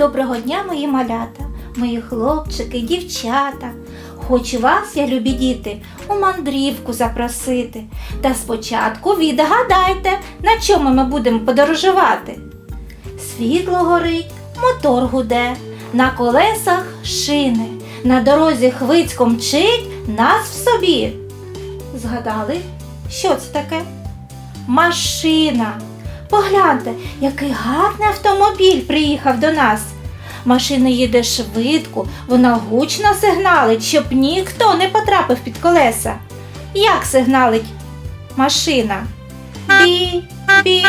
Доброго дня, мої малята, мої хлопчики, дівчата. Хочу вас, я любі діти, у мандрівку запросити. Та спочатку відгадайте, на чому ми будемо подорожувати. Світло горить, мотор гуде, на колесах шини, на дорозі хвицько мчить нас в собі. Згадали, що це таке? Машина. Погляньте, який гарний автомобіль приїхав до нас. Машина їде швидко, вона гучно сигналить, щоб ніхто не потрапив під колеса. Як сигналить машина? Бі, бі.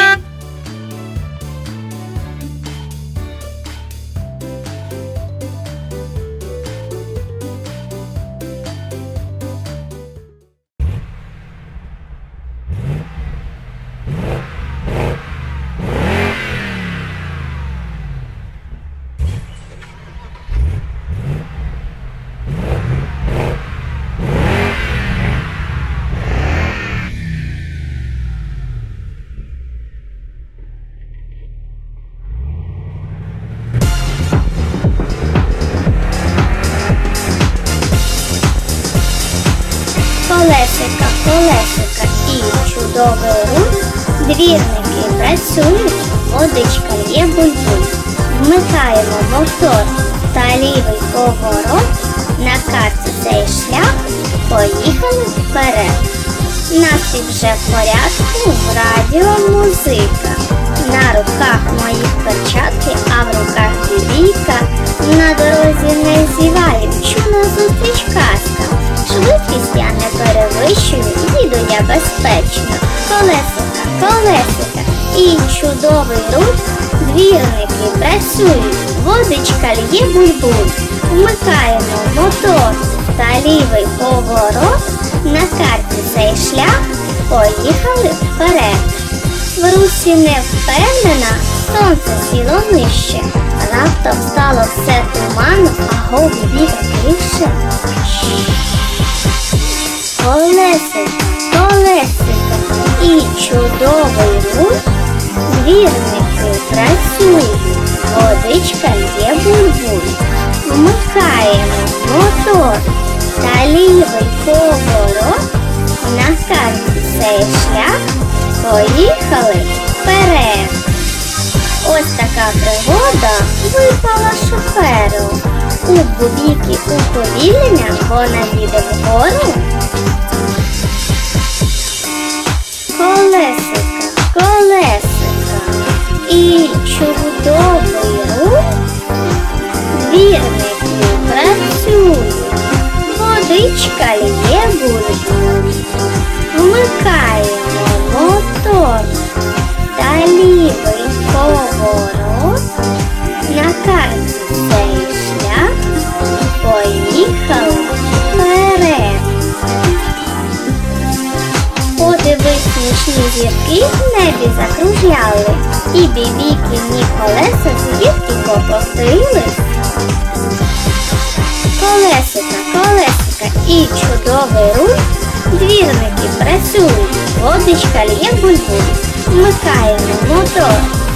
Колесика, колесика і чудовий рух. Двірники працюють, водичка є бульбуль. Вмикаємо мотор та лівий поворот. На карті цей шлях поїхали вперед. Настрій вже в порядку, в радіо музика. На руках моїх перчатки, а в руках бібійка. На дорозі не зіваєм, чу назустріч казка. Безпечно. Колесика, колесика і чудовий рух. Двірники працюють, водичка лє бульбуль. Вмикаємо мотор та лівий поворот. На карті цей шлях поїхали вперед. В русі не впевнена, сонце сіло нижче. Раптом стало все туману, а гоби біга більше. Колесика, колесика і чудовий рух. Двірники працюють, водичка є бульбуль. Вмикаємо мотор та лівий поворот. На карті цей шлях поїхали вперед. Ось така пригода випала шоферу. У бубіки уповільнення вона їде вгору. Колесика, колесика і чудовий рух. Двірники працюють, водичка лє бульбуль. Вмикаємо зірки в небі закружляли, і бібікіні колеса звідки покотились. Колесика, колесика і чудовий рух. Двірники працюють, водичка лє бульбуль. Вмикаємо мотор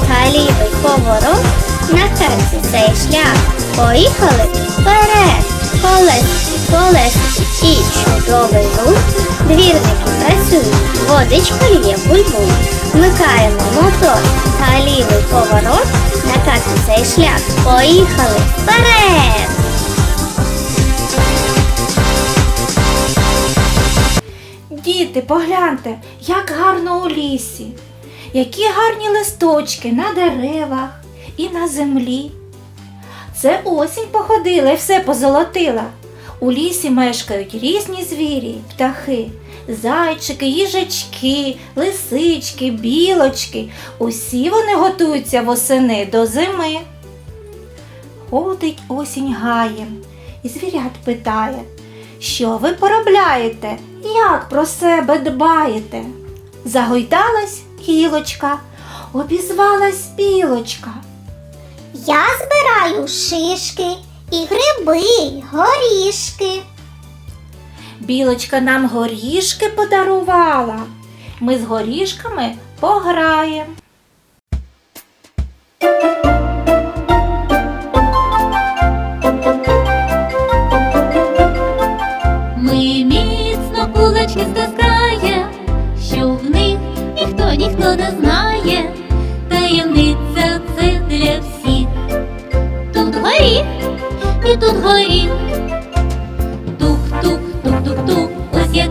галівий поворот. На карті цей шлях поїхали вперед. Колесики, колесики і чудовий рух. Двірники працюють, водичка лє бульбуль. Вмикаємо мотор та лівий поворот. На карті цей шлях поїхали вперед. Діти, погляньте, як гарно у лісі, які гарні листочки на деревах і на землі. Це осінь походила і все позолотила. У лісі мешкають різні звірі, птахи, зайчики, їжачки, лисички, білочки. Усі вони готуються восени до зими. Ходить осінь гаєм і звірят питає, що ви поробляєте, як про себе дбаєте? Загойдалась гілочка, обізвалась білочка. Я збираю шишки і гриби, горішки. Білочка нам горішки подарувала. Ми з горішками пограємо.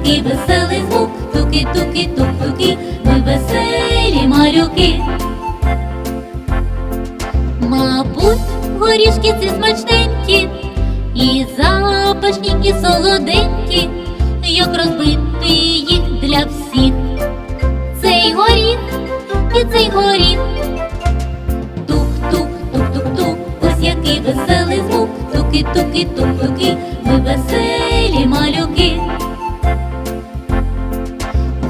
і веселий звук, туки-туки-тук-туки, ми веселі малюки. Мабуть, горішки ці смачненькі, і запашні, і солоденькі, як розбити їх для всіх. Цей горіх і цей горіх. Тук-тук-тук-тук-тук, ось який веселий звук, туки-туки-тук-туки, ми веселі малюки.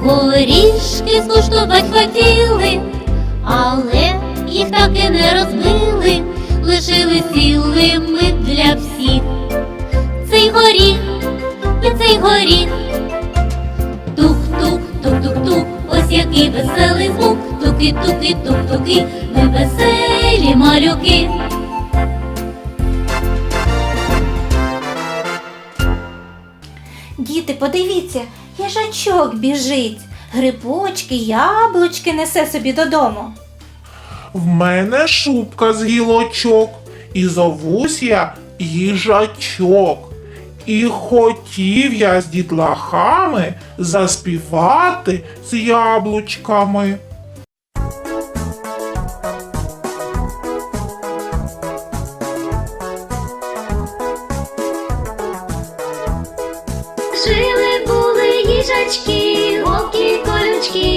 Горішки скуштувати хотіли, але їх так і не розбили, лишили цілими для всіх. Цей горіх і цей горіх. Тук-тук, тук-тук-тук, ось який веселий звук. Туки-туки, тук-туки, ми веселі малюки. Діти, подивіться, їжачок біжить, грибочки, яблучки несе собі додому. В мене шубка з гілочок, і зовусь я їжачок. І хотів я з дітлахами заспівати з яблучками. Їжачки, вовки колючки,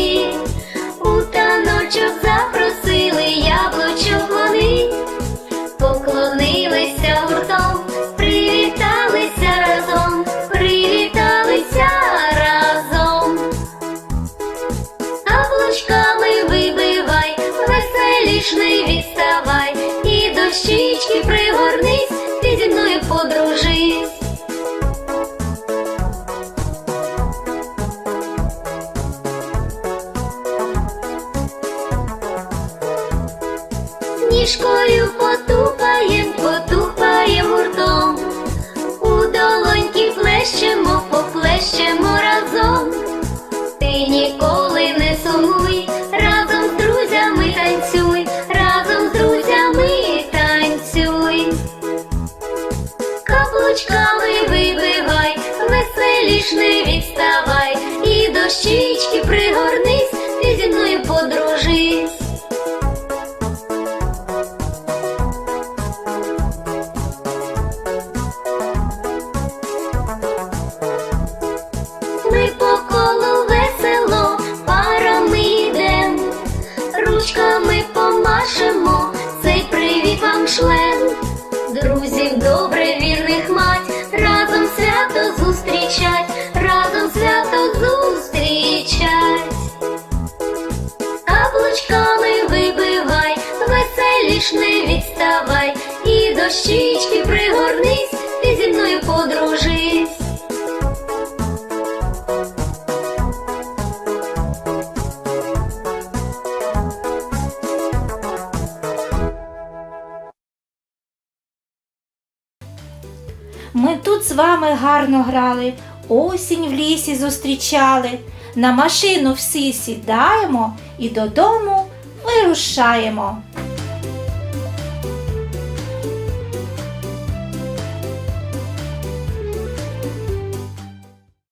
Ніжкою потупаєм, потупаєм гуртом, у долоньки плещемо, поплещемо разом. Ти ніколи не сумуй, разом з друзями танцюй, разом з друзями танцюй. Каблучками вибивай, веселіш не відставай, і до щічки щічки пригорнись, ти зі мною подружись. Ми тут з вами гарно грали, осінь в лісі зустрічали. На машину всі сідаємо і додому вирушаємо.